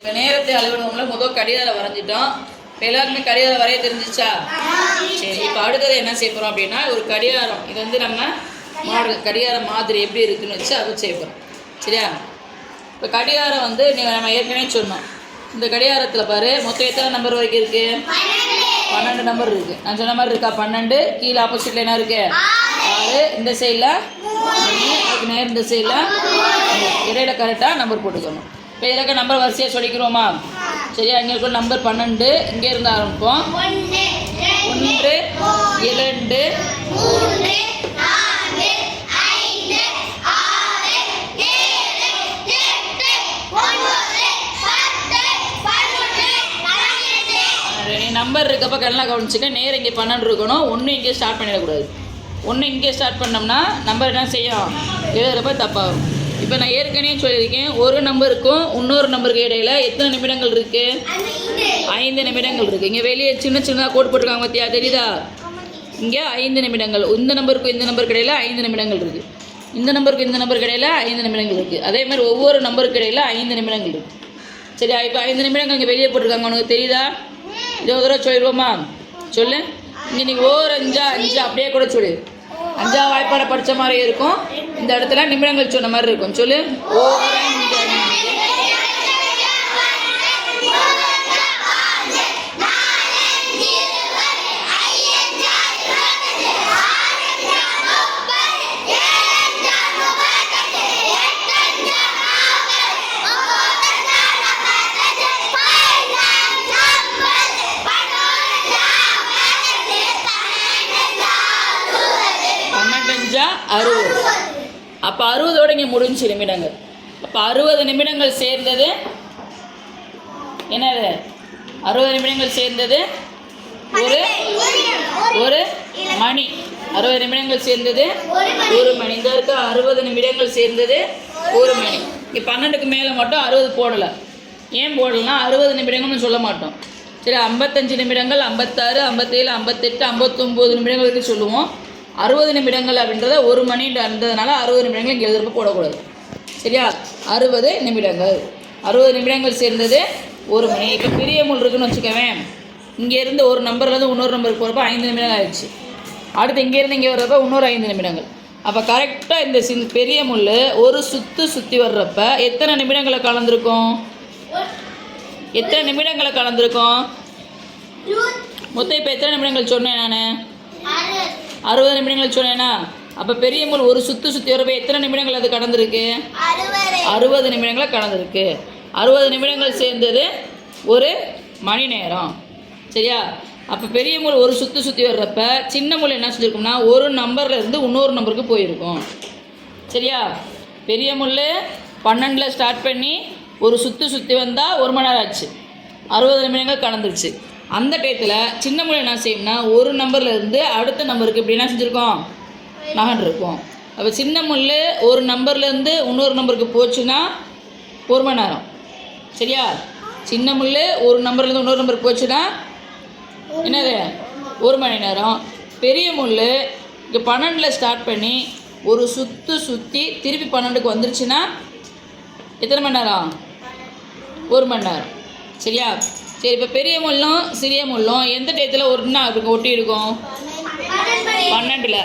இப்போ நேரத்தை அலுவலகம்ல முதல் கடிகாரம் வரைஞ்சிட்டோம். இப்போ எல்லாருக்குமே கடிகாரம் வரைய தெரிஞ்சிச்சா? சரி இப்போ அடுத்தது என்ன செய்ய போகிறோம் அப்படின்னா ஒரு கடிகாரம். இது வந்து நம்ம மாடல் கடிகாரம் மாதிரி எப்படி இருக்குன்னு வச்சு அதை செய்ய போகிறோம் சரியா? இப்போ கடிகாரம் வந்து நீங்கள் நம்ம ஏற்கனவே சொன்னோம். இந்த கடிகாரத்தில் பாரு மொத்தம் எத்தனை நம்பர் வரைக்கும் இருக்குது பன்னெண்டு நம்பர் இருக்குது நான் சொன்ன மாதிரி இருக்கா? பன்னெண்டு கீழே ஆப்போசிட்டில் என்ன இருக்கு? ஆறு. இந்த சைடில் நேர் இந்த சைடில் இடையில கரெக்டாக நம்பர் போட்டுக்கணும். இப்போ இதில் நம்பர் வரிசையாக சொல்லிக்கிறோமா? சரியா? இங்கே இருக்கிற நம்பர் பன்னெண்டு. இங்கே இருந்து ஆரம்பிப்போம். ஒன்று இரண்டு நம்பர் இருக்கப்ப நல்லா கவனிச்சுக்க. நேரம் இங்கே பன்னெண்டு இருக்கணும். ஒன்று இங்கே ஸ்டார்ட் பண்ணிடக்கூடாது. ஒன்று இங்கே ஸ்டார்ட் பண்ணோம்னா நம்பர் என்ன செய்யும்? எழுதுறப்ப தப்பாகும். இப்போ நான் ஏற்கனவே சொல்லியிருக்கேன் ஒரு நம்பருக்கும் இன்னொரு நம்பருக்கு இடையில எத்தனை நிமிடங்கள் இருக்குது ஐந்து நிமிடங்கள் இருக்குது இங்கே வெளியே சின்ன சின்னதாக கோட் போட்டிருக்காங்க பார்த்தியா தெரியுதா? இங்கே ஐந்து நிமிடங்கள். இந்த நம்பருக்கும் இந்த நம்பருக்கு இடையில ஐந்து நிமிடங்கள் இருக்குது இந்த நம்பருக்கு இந்த நம்பருக்கு இடையில ஐந்து நிமிடங்கள் இருக்குது அதே மாதிரி ஒவ்வொரு நம்பருக்கு இடையில ஐந்து நிமிடங்கள் இருக்குது சரி இப்போ ஐந்து நிமிடங்கள் இங்கே வெளியே போட்டிருக்காங்க. உனக்கு தெரியுதா? இது ஒரு தடவை சொல்லிடுவோமா? சொல்லு. இங்கே நீ ஓர் அஞ்சா அஞ்சு அப்படியே கூட சொல்லு. அஞ்சா வாய்ப்பாடை படித்த மாதிரி இருக்கும். இந்த இடத்துல நிமிடங்கள் சொன்ன மாதிரி இருக்கும். சொல்லு. ஓர் அஞ்சா அறுபது. அப்போ அறுபதோட இங்கே முடிஞ்சு நிமிடங்கள். அப்போ அறுபது நிமிடங்கள் சேர்ந்தது என்னது? அறுபது நிமிடங்கள் சேர்ந்தது ஒரு ஒரு மணி. அறுபது நிமிடங்கள் சேர்ந்தது ஒரு மணி. இந்த இருக்க அறுபது நிமிடங்கள் சேர்ந்தது ஒரு மணி. இங்கே பன்னெண்டுக்கு மேலே மட்டும் அறுபது போடலை. ஏன் போடலைன்னா அறுபது நிமிடங்கள்னு சொல்ல மாட்டோம். சரி ஐம்பத்தஞ்சு நிமிடங்கள் ஐம்பத்தாறு ஐம்பத்தேழு ஐம்பத்தெட்டு ஐம்பத்தொம்போது நிமிடங்கள் வரைக்கும் சொல்லுவோம். அறுபது நிமிடங்கள் அப்படின்றத ஒரு மணின்றதுனால அறுபது நிமிடங்கள் இங்கே எழுதுறப்ப போடக்கூடாது. சரியா? அறுபது நிமிடங்கள். அறுபது நிமிடங்கள் சேர்ந்தது ஒரு மணி. இப்போ பெரிய முள் இருக்குன்னு வச்சுக்கவேன் இங்கேருந்து ஒரு நம்பர்லேருந்து இன்னொரு நம்பருக்கு போகிறப்ப ஐந்து நிமிடங்கள் ஆயிடுச்சு. அடுத்து இங்கேருந்து இங்கே வர்றப்ப இன்னொரு ஐந்து நிமிடங்கள். அப்போ கரெக்டாக இந்த சின் பெரிய முள் ஒரு சுற்று சுற்றி வர்றப்ப எத்தனை நிமிடங்களை கலந்துருக்கும்? எத்தனை நிமிடங்களை கலந்துருக்கும்? மொத்தம் இப்போ எத்தனை நிமிடங்கள் சொன்னேன் நான்? அறுபது நிமிடங்கள் சொன்னேனா? அப்போ பெரிய முள் ஒரு சுற்று சுற்றி வரப்ப எத்தனை நிமிடங்கள் அது கடந்திருக்கு? அறுபது. நிமிடங்களை கடந்திருக்கு. அறுபது நிமிடங்கள் சேர்ந்தது ஒரு மணி நேரம். சரியா? அப்போ பெரிய முள் ஒரு சுற்று சுற்றி வர்றப்ப சின்ன முள் என்ன செஞ்சுருக்கும்னா ஒரு நம்பர்ல இருந்து இன்னொரு நம்பருக்கு போயிருக்கும். சரியா? பெரிய முள் பன்னெண்டில் ஸ்டார்ட் பண்ணி ஒரு சுற்று சுற்றி வந்தால் ஒரு மணி நேரம் ஆச்சு. அறுபது நிமிடங்கள் கடந்துருச்சு. அந்த டயத்தில் சின்ன முள் என்ன செய்யும்னா ஒரு நம்பர்லேருந்து அடுத்த நம்பருக்கு இப்படி என்ன செஞ்சுருக்கோம்? நகன் இருக்கும் அப்போ சின்ன முள் ஒரு நம்பர்லேருந்து இன்னொரு நம்பருக்கு போச்சுன்னா ஒரு மணி நேரம். சரியா? சின்ன முள் ஒரு நம்பர்லேருந்து இன்னொரு நம்பருக்கு போச்சுன்னா என்னது? ஒரு மணி நேரம். பெரிய முள் இங்கே பன்னெண்டில் ஸ்டார்ட் பண்ணி ஒரு சுற்று சுற்றி திருப்பி பன்னெண்டுக்கு வந்துருச்சுன்னா எத்தனை மணி நேரம்? ஒரு மணி நேரம். சரியா? சரி இப்போ பெரிய முள்ளும் சிறிய முள்ளும் எந்த டயத்தில் ஒன்றா இருக்கும்? ஒட்டி இருக்கும்? பன்னெண்டில்.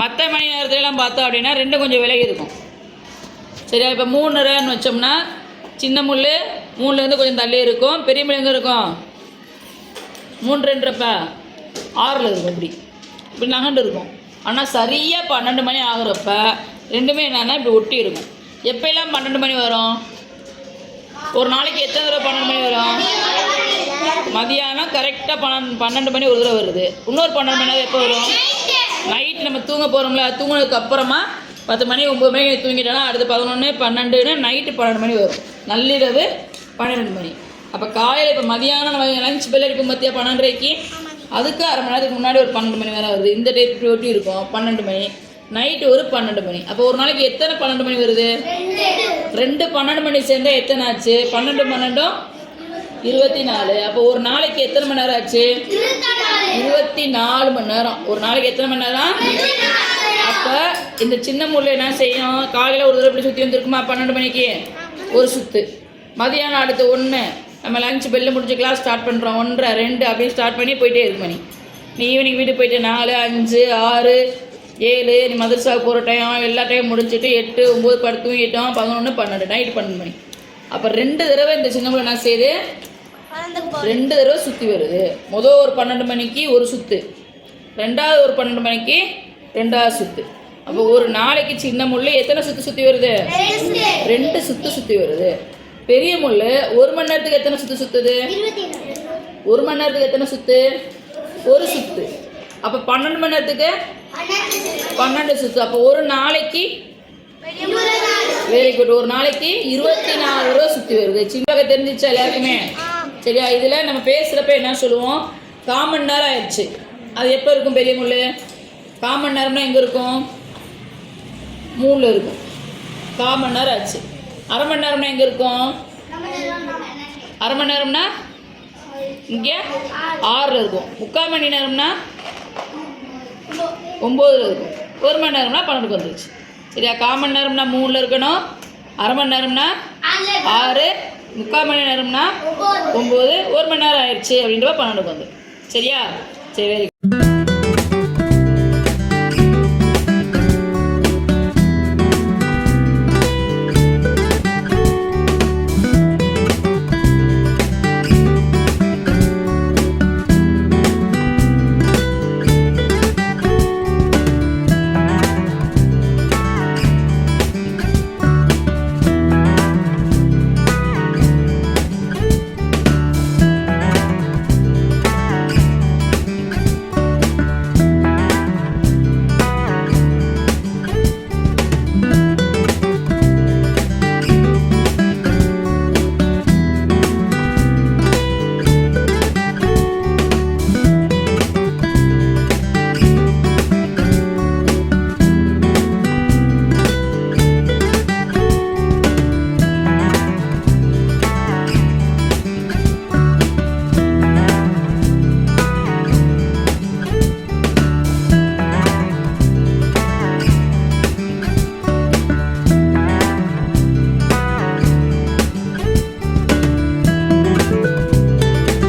மற்ற மணி நேரத்துலலாம் பார்த்தோம் அப்படின்னா ரெண்டும் கொஞ்சம் விலகி இருக்கும். சரியா? இப்போ மூணுன்னு வச்சோம்னா சின்ன முள் மூணுலேருந்து கொஞ்சம் தள்ளி இருக்கும். பெரிய முள் எங்கே இருக்கும்? மூணு ரெண்டுறப்ப ஆறில் இருக்கும் இப்படி. இப்படி நகண்டு இருக்கும். ஆனால் சரியாக பன்னெண்டு மணி ஆகுறப்ப ரெண்டுமே என்னன்னா இப்படி ஒட்டி இருக்கும். எப்போல்லாம் பன்னெண்டு மணி வரும்? ஒரு நாளைக்கு எத்தனை தடவை பன்னெண்டு மணி வரும்? மதியானம் கரெக்டாக பன்னெண்டு பன்னெண்டு மணி ஒரு தடவை வருது. இன்னொரு பன்னெண்டு மணி நேரம் எப்போ வரும்? நைட் நம்ம தூங்க போகிறோம்ல தூங்கினதுக்கு அப்புறமா பத்து மணி ஒம்பது மணி தூங்கிட்டோன்னா அடுத்து பதினொன்று பன்னெண்டுன்னு நைட்டு பன்னெண்டு மணி வரும். நள்ளிரவு பன்னிரெண்டு மணி. அப்போ காலையில் இப்போ மதியானம் நம்ம லஞ்ச் பெல் அடிக்கும் மத்தியா பன்னெண்டரைக்கு? அதுக்கு அரை மணி நேரத்துக்கு முன்னாடி ஒரு பன்னெண்டு மணி நேரம் வருது. இந்த டேட் ஒட்டி இருக்கும்? பன்னெண்டு மணி. நைட்டு ஒரு பன்னெண்டு மணி. அப்போ ஒரு நாளைக்கு எத்தனை பன்னெண்டு மணி வருது? ரெண்டு. பன்னெண்டு மணி சேர்ந்தால் எத்தனை ஆச்சு? பன்னெண்டு பன்னெண்டும் இருபத்தி நாலு. அப்போ ஒரு நாளைக்கு எத்தனை மணி நேரம் ஆச்சு? இருபத்தி நாலு. மணி நேரம். ஒரு நாளைக்கு எத்தனை மணி நேரம்? அப்போ இந்த சின்ன முள்ள என்ன செய்யும் காலையில் ஒரு தடவை இப்படி சுற்றி வந்துருக்குமா? பன்னெண்டு மணிக்கு? ஒரு சுத்து. மதியானம் அடுத்து ஒன்று நம்ம லஞ்ச் பெல்லு முடிஞ்சு கிளாஸ் ஸ்டார்ட் பண்ணுறோம் ஒன்றரை ரெண்டு அப்படியே ஸ்டார்ட் பண்ணி போயிட்டே இருக்கு மணி. நீ ஈவினிங் வீட்டுக்கு போயிட்டு நாலு அஞ்சு ஆறு ஏழு நீ மதரசாவுக்கு போகிற டைம் எல்லா டைம் முடிச்சுட்டு எட்டு ஒம்பது படுத்து தூங்கிட்டோம். பதினொன்று பன்னெண்டு நைட்டு பன்னெண்டு மணி. அப்போ ரெண்டு தடவை இந்த சின்ன பிள்ளை என்ன செய்யுது ரெண்டு தடவை சுற்றி வருது. மொதல் ஒரு பன்னெண்டு மணிக்கு ஒரு சுற்று ரெண்டாவது ஒரு பன்னெண்டு மணிக்கு ரெண்டாவது சுற்று அப்போ ஒரு நாளைக்கு சின்ன முள்ளு எத்தனை சுற்று சுற்றி வருது? ரெண்டு சுற்று சுற்றி வருது. பெரிய முள்ளு ஒரு மணி நேரத்துக்கு எத்தனை சுற்று சுற்றுது ஒரு மணி நேரத்துக்கு எத்தனை சுற்று ஒரு சுற்று அப்போ பன்னெண்டு மணி நேரத்துக்கு? பன்னெண்டு சுற்று அப்போ ஒரு நாளைக்கு? வெரி குட் ஒரு நாளைக்கு இருபத்தி நாலு ரூபா சுற்றி வருது. சின்னக தெரிஞ்சிச்சா எல்லாருக்குமே? சரியா இதில் நம்ம பேசுகிறப்ப என்ன சொல்லுவோம்? காமன் நேரம் ஆயிடுச்சு. அது எப்போ இருக்கும் பெரிய முள் காமன் நேரம்னா எங்கே இருக்கும்? மூணில் இருக்கும். காமன் நேரம் ஆச்சு. அரை மணி நேரம்னா எங்கே இருக்கும்? அரை மணி நேரம்னா இங்கே ஆறில் இருக்கும். முக்கால் மணி நேரம்னா ஒம்போதில் இருக்கும். ஒரு மணி நேரம்னா பன்னெண்டுக்கு வந்துருச்சு. சரியா? கால் மணி நேரம்னா மூணில் இருக்கணும். அரை மணி நேரம்னா ஆறு. முக்கால் மணி நேரம்னா ஒம்பது. ஒரு மணி நேரம் ஆயிடுச்சு அப்படின்றப்ப பன்னெண்டுக்கு வந்து சரியா? சரி வெரி